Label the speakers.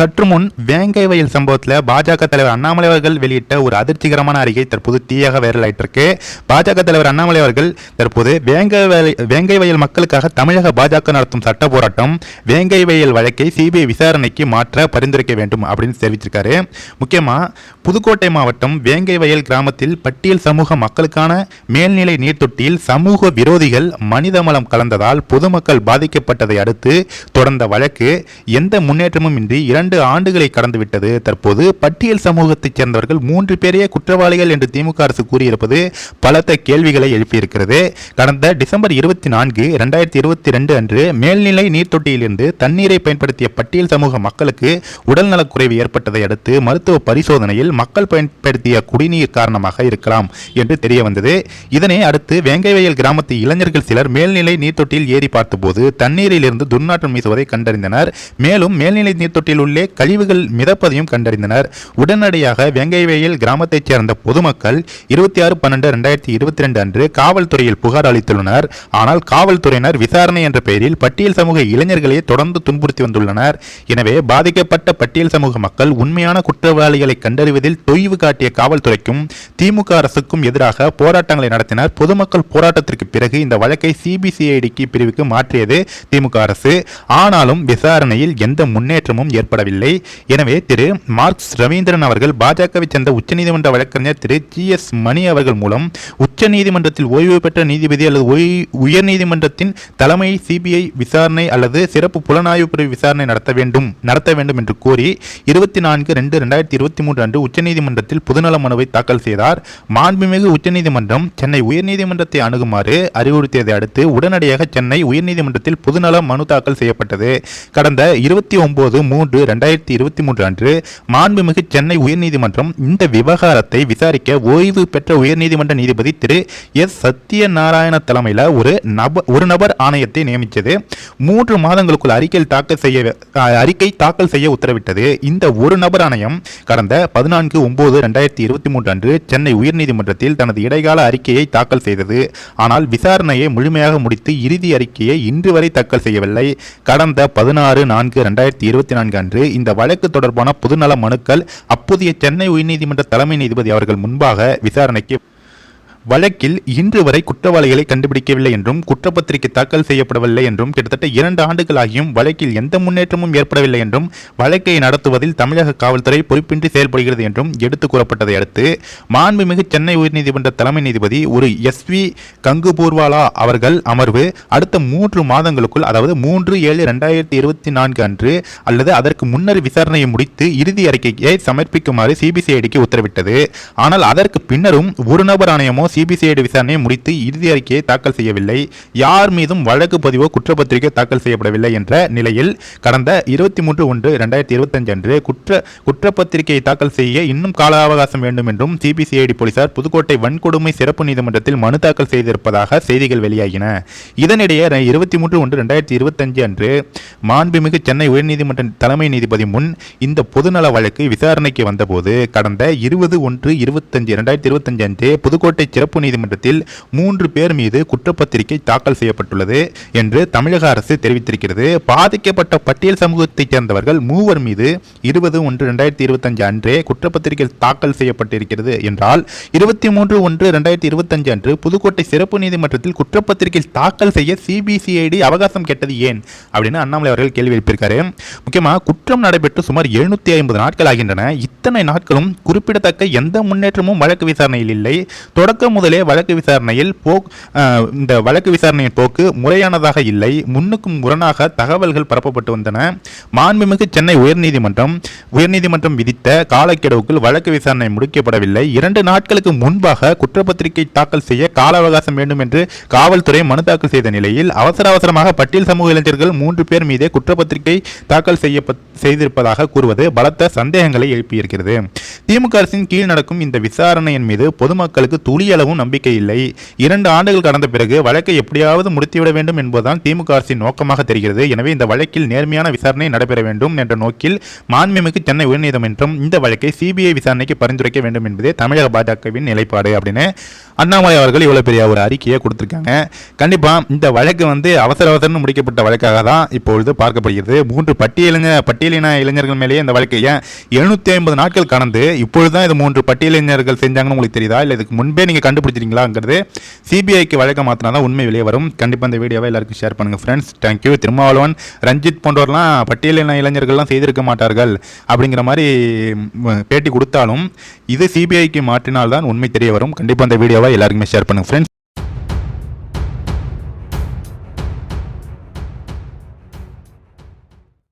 Speaker 1: சற்று முன் வேங்கை வயல் சம்பவத்தில் பாஜக தலைவர் அண்ணாமலை அவர்கள் வெளியிட்ட ஒரு அதிர்ச்சிகரமான அறிக்கை தற்போது தீயாக வைரலாயிட்டு பாஜக தலைவர் அண்ணாமலை அவர்கள் தற்போது வேங்கை வயல் வேங்கை வயல் மக்களுக்காக தமிழக பாஜக நடத்தும் சட்ட போராட்டம் வேங்கை வயல் வழக்கை சிபிஐ விசாரணைக்கு மாற்ற பரிந்துரைக்க வேண்டும் அப்படின்னு தெரிவிச்சிருக்காரு. முக்கியமாக புதுக்கோட்டை மாவட்டம் வேங்கை வயல் கிராமத்தில் பட்டியல் சமூக மக்களுக்கான மேல்நிலை நீர்த்தொட்டியில் சமூக விரோதிகள் மனிதமலம் கலந்ததால் பொதுமக்கள் பாதிக்கப்பட்டதை அடுத்து தொடர்ந்த வழக்கு எந்த முன்னேற்றமும் இன்றி இரண்டு ஆண்டுகளை கடந்துவிட்டது. தற்போது பட்டியல் சமூகத்தைச் சேர்ந்தவர்கள் மூன்று பேரையே குற்றவாளிகள் என்று திமுக அரசு கூறியிருப்பது பலத்த கேள்விகளை எழுப்பியிருக்கிறது. கடந்த டிசம்பர் இருபத்தி நான்கு இரண்டாயிரத்தி இருபத்தி ரெண்டு அன்று மேல்நிலை நீர்த்தொட்டியிலிருந்து தண்ணீரை பயன்படுத்திய பட்டியல் சமூக மக்களுக்கு உடல்நலக்குறைவு ஏற்பட்டதை அடுத்து மருத்துவ பரிசோதனையில் மக்கள் பயன்படுத்திய குடிநீர் காரணமாக இருக்கலாம் என்று தெரிய வந்தது இதனை அடுத்து வேங்கைவயல் கிராமத்து இளைஞர்கள் சிலர் மேல்நிலை நீர்த்தொட்டியில் ஏறி பார்த்தபோது தண்ணீரில் இருந்து துர்நாற்றம் வீசுவதை கண்டறிந்தனர். மேலும் மேல்நிலை நீர்த்தொட்டியில் உள்ளே கழிவுகள் மிதப்பதையும் கண்டறிந்தனர். உடனடியாக வேங்கைவயல் கிராமத்தைச் சேர்ந்த பொதுமக்கள் இருபத்தி ஆறு பன்னெண்டு ரெண்டாயிரத்தி இருபத்தி ரெண்டு அன்று காவல்துறையில் புகார் அளித்துள்ளனர். ஆனால் காவல்துறையினர் விசாரணை என்ற பெயரில் பட்டியல் சமூக இளைஞர்களை தொடர்ந்து துன்புறுத்தி வந்துள்ளனர். எனவே பாதிக்கப்பட்ட பட்டியல் சமூக மக்கள் உண்மையான குற்றவாளிகளை கண்டறிவதில் தொய்வு காட்டிய காவல்துறைக்கும் திமுக அரசுக்கும் எதிராக போராட்டங்களை நடத்தினர். பொதுமக்கள் போராட்டத்திற்கு பிறகு இந்த வழக்கை சிபிசிஐடிக்கு பிரிவுக்கு மாற்றியது திமுக அரசு. ஆனாலும் விசாரணையில் எந்த முன்னேற்றமும் ஏற்படவில்லை. எனவே திரு மார்க்ஸ் ரவீந்திரன் அவர்கள் பாஜகவை சேர்ந்த உச்சநீதிமன்ற வழக்கறிஞர் திரு ஜி எஸ் மணி அவர்கள் மூலம் உச்சநீதிமன்றத்தில் ஓய்வு பெற்ற நீதிபதி அல்லது ஓய்- உயர்நீதிமன்றத்தின் தலைமை சிபிஐ விசாரணை அல்லது சிறப்பு புலனாய்வு பிரிவு விசாரணை நடத்த வேண்டும் நடத்த வேண்டும் என்று கோரி இருபத்தி நான்கு ரெண்டு ரெண்டாயிரத்தி இருபத்தி மூன்று அன்று உச்சநீதிமன்றத்தில் பொதுநல மனுவை தாக்கல் செய்தார். மாண்புமிகு உச்சநீதிமன்றம் சென்னை உயர்நீதிமன்றத்தை அணுகுமாறு அறிவுறுத்தியதை அடுத்து உடனடியாக சென்னை உயர்நீதிமன்றத்தில் பொதுநல மனு தாக்கல் செய்யப்பட்டது. கடந்த இருபத்தி ஒன்பது மூன்று ரெண்டாயிரத்தி இருபத்தி மூன்று அன்று மாண்புமிகு சென்னை உயர்நீதிமன்றம் இந்த விவகாரத்தை விசாரிக்க ஓய்வு பெற்ற உயர்நீதிமன்ற நீதிபதி திரு எஸ் சத்யநாராயண தலைமையில் ஒரு நபர் ஒரு நபர் ஆணையத்தை நியமித்தது. மூன்று மாதங்களுக்குள் அறிக்கை தாக்கல் செய்ய அறிக்கை தாக்கல் செய்ய உத்தரவிட்டது. இந்த ஒரு நபர் ஆணையம் கடந்த பதினான்கு ஒன்பது ரெண்டாயிரத்தி இருபத்தி மூன்று அன்று சென்னை உயர்நீதிமன்றத்தில் தனது இடைக்கால அறிக்கையை தாக்கல் செய்தது. ஆனால் விசாரணையை முழுமையாக முடித்து இறுதி அறிக்கையை இன்று வரை தாக்கல் செய்யவில்லை. கடந்த பதினாறு நான்கு ரெண்டாயிரத்தி இருபத்தி நான்கு அன்று இந்த வழக்கு தொடர்பான பொதுநல மனுக்கள் அப்போதைய சென்னை உயர்நீதிமன்ற தலைமை நீதிபதி அவர்கள் முன்பாக விசாரணைக்கு வழக்கில் இன்று வரை குற்றவாளிகளை கண்டுபிடிக்கவில்லை என்றும் குற்றப்பத்திரிகை தாக்கல் செய்யப்படவில்லை என்றும் கிட்டத்தட்ட இரண்டு ஆண்டுகளாகியும் வழக்கில் எந்த முன்னேற்றமும் ஏற்படவில்லை என்றும் வழக்கை நடத்துவதில் தமிழக காவல்துறை பொறுப்பின்றி செயல்படுகிறது என்றும் எடுத்துக் கூறப்பட்டதை அடுத்து மாண்புமிகு சென்னை உயர்நீதிமன்ற தலைமை நீதிபதி ஒரு எஸ் வி கங்குபூர்வாலா அவர்கள் அமர்வு அடுத்த மூன்று மாதங்களுக்குள் அதாவது மூன்று ஏழு ரெண்டாயிரத்தி இருபத்தி நான்கு அன்று அல்லது அதற்கு முன்னர் விசாரணையை முடித்து இறுதி அறிக்கையை சமர்ப்பிக்குமாறு சிபிசிஐடிக்கு உத்தரவிட்டது. ஆனால் அதற்கு பின்னரும் ஒரு நபர் ஆணையமோ சிபிசிஐடி விசாரணையை முடித்து இறுதி அறிக்கையை தாக்கல் செய்யவில்லை. யார் மீதும் வழக்கு பதிவோ குற்றப்பத்திரிகை தாக்கல் செய்யப்படவில்லை என்ற நிலையில் கடந்த இருபத்தி மூன்று ஒன்று இரண்டாயிரத்தி இருபத்தஞ்சு அன்று குற்ற குற்றப்பத்திரிகையை தாக்கல் செய்ய இன்னும் கால அவகாசம் வேண்டும் என்றும் சிபிசிஐடி போலீசார் புதுக்கோட்டை வன்கொடுமை சிறப்பு நீதிமன்றத்தில் மனு தாக்கல் செய்திருப்பதாக செய்திகள் வெளியாகின. இதனிடையே இருபத்தி மூன்று ஒன்று ரெண்டாயிரத்தி இருபத்தஞ்சு அன்று மாண்புமிகு சென்னை உயர்நீதிமன்ற தலைமை நீதிபதி முன் இந்த பொதுநல வழக்கு விசாரணைக்கு வந்தபோது கடந்த இருபது ஒன்று இருபத்தஞ்சு இரண்டாயிரத்தி இருபத்தஞ்சு அன்று புதுக்கோட்டை சிறப்பு நீதிமன்றத்தில் மூன்று பேர் மீது குற்றப்பத்திரிகை தாக்கல் செய்யப்பட்டுள்ளது என்று தமிழக அரசு தெரிவித்திருக்கிறது. பாதிக்கப்பட்ட பட்டியல் சமூகத்தைச் சேர்ந்தவர்கள் மூவர் மீது இருபது ஒன்று ரெண்டாயிரத்தி இருபத்தஞ்சு அன்றே குற்றப்பத்திரிகை தாக்கல் செய்யப்பட்டிருக்கிறது என்றால் இருபத்தி மூன்று ஒன்று ரெண்டாயிரத்தி இருபத்தஞ்சு அன்று புதுக்கோட்டை சிறப்பு நீதிமன்றத்தில் குற்றப்பத்திரிகை தாக்கல் செய்ய சிபிசிஐடி அவகாசம் கேட்டது ஏன்? அப்படின்னு அண்ணாமலை அவர்கள் கேள்வி எழுப்பியிருக்காரு. முக்கியமாக குற்றம் நடைபெற்று சுமார் எழுநூத்தி ஐம்பது நாட்கள் ஆகின்றன. இத்தனை நாட்களும் குறிப்பிடத்தக்க எந்த முன்னேற்றமும் வழக்கு விசாரணையில் இல்லை. தொடக்கம் முதலே வழக்கு விசாரணையில் போக் இந்த வழக்கு விசாரணையின் போக்கு முறையானதாக இல்லை. முன்னுக்கும் முரணாக தகவல்கள் பரப்பப்பட்டு வந்தன. மாண்புமிகு சென்னை உயர்நீதிமன்றம் உயர்நீதிமன்றம் விதித்த காலக்கெடுவுக்குள் வழக்கு விசாரணை முடிக்கப்படவில்லை. இரண்டு நாட்களுக்கு முன்பாக குற்றப்பத்திரிகை தாக்கல் செய்ய கால அவகாசம் வேண்டும் என்று காவல்துறை மனு தாக்கல் செய்த நிலையில் அவசர அவசரமாக பட்டியல் சமூக இளைஞர்கள் மூன்று பேர் மீதே குற்றப்பத்திரிகை தாக்கல் செய்ய செய்திருப்பதாக கூறுவது பலத்த சந்தேகங்களை எழுப்பியிருக்கிறது. திமுக அரசின் கீழ் நடக்கும் இந்த விசாரணையின் மீது பொதுமக்களுக்கு துளியளவும் நம்பிக்கை இல்லை. இரண்டு ஆண்டுகள் கடந்த பிறகு வழக்கை எப்படியாவது முடித்துவிட வேண்டும் என்பதுதான் திமுக அரசின் நோக்கமாக தெரிகிறது. எனவே இந்த வழக்கில் நேர்மையான விசாரணை நடைபெற வேண்டும் என்ற நோக்கில் மாண்புமிகு சென்னை உயர்நீதிமன்றம் இந்த வழக்கை சிபிஐ விசாரணைக்கு பரிந்துரைக்க வேண்டும் என்பதே தமிழக பாஜகவின் நிலைப்பாடு அப்படின்னு அண்ணாமலை அவர்கள் இவ்வளோ பெரிய ஒரு அறிக்கையை கொடுத்துருக்காங்க. கண்டிப்பாக இந்த வழக்கு வந்து அவசர அவசரம்னு முடிக்கப்பட்ட வழக்காக தான் இப்பொழுது பார்க்கப்படுகிறது. மூன்று பட்டியலின பட்டியலின இளைஞர்கள் மேலேயே இந்த வழக்கு. ஏன்? எழுநூற்றி ஐம்பது நாட்கள் கடந்து இப்பொழுது தான் இது மூன்று பட்டியலினர்கள் செஞ்சாங்கன்னு உங்களுக்கு தெரியுதா? இல்லை இதுக்கு முன்பே நீங்கள் கண்டுபிடிச்சிருக்கீங்களாங்கிறது சிபிஐக்கு வழக்க மாத்தினா தான் உண்மை வெளியே வரும். கண்டிப்பாக இந்த வீடியோவை எல்லாருக்கும் ஷேர் பண்ணுங்க friends thank you Thirumavalavan Ranjith போன்றவர்லாம் பட்டியலின இளைஞர்கள்லாம் செய்திருக்க மாட்டார்கள் அப்படிங்கிற மாதிரி பேட்டி கொடுத்தாலும் இது சிபிஐக்கு மாற்றினால்தான் உண்மை தெரிய வரும். கண்டிப்பாக இந்த வீடியோவை எல்லாருக்குமே ஷேர் பண்ணுங்க ஃப்ரெண்ட்ஸ்